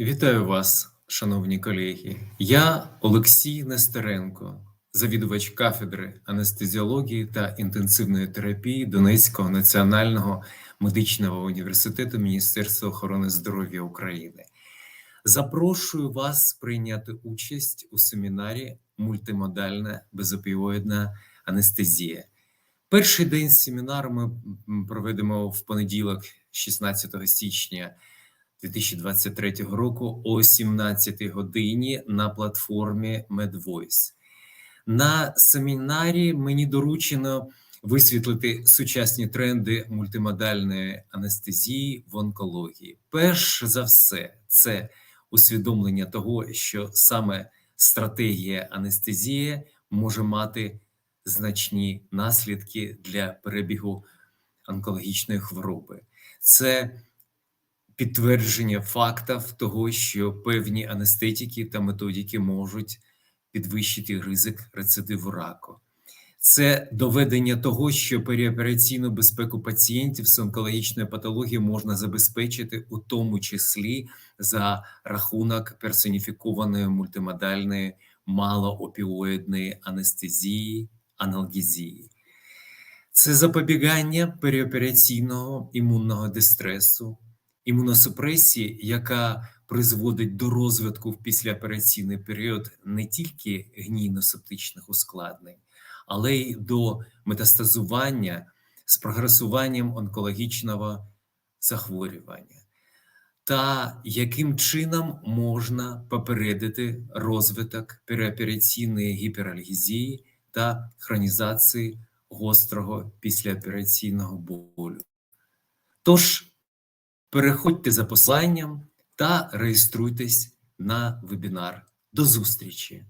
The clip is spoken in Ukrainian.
Вітаю вас, шановні колеги. Я Олексій Нестеренко, завідувач кафедри анестезіології та інтенсивної терапії Донецького національного медичного університету Міністерства охорони здоров'я України. Запрошую вас прийняти участь у семінарі Мультимодальна безопіоїдна анестезія. Перший день семінару ми проведемо в понеділок, 16 січня 2023 року о 17 годині на платформі MedVoice. На семінарі мені доручено висвітлити сучасні тренди мультимодальної анестезії в онкології. Перш за все, це усвідомлення того, що саме стратегія анестезії може мати значні наслідки для перебігу онкологічної хвороби. Це підтвердження фактів того, що певні анестетики та методики можуть підвищити ризик рецидиву раку. Це доведення того, що переопераційну безпеку пацієнтів з онкологічною патологією можна забезпечити, у тому числі за рахунок персоніфікованої мультимодальної малоопіоїдної анестезії, аналгезії. Це запобігання переопераційного імунного дистресу, імуносупресії, яка призводить до розвитку в післяопераційний період не тільки гнійно-септичних ускладнень, але й до метастазування з прогресуванням онкологічного захворювання, та яким чином можна попередити розвиток переопераційної гіперальгезії та хронізації гострого післяопераційного болю. Тож переходьте за посиланням та реєструйтесь на вебінар. До зустрічі!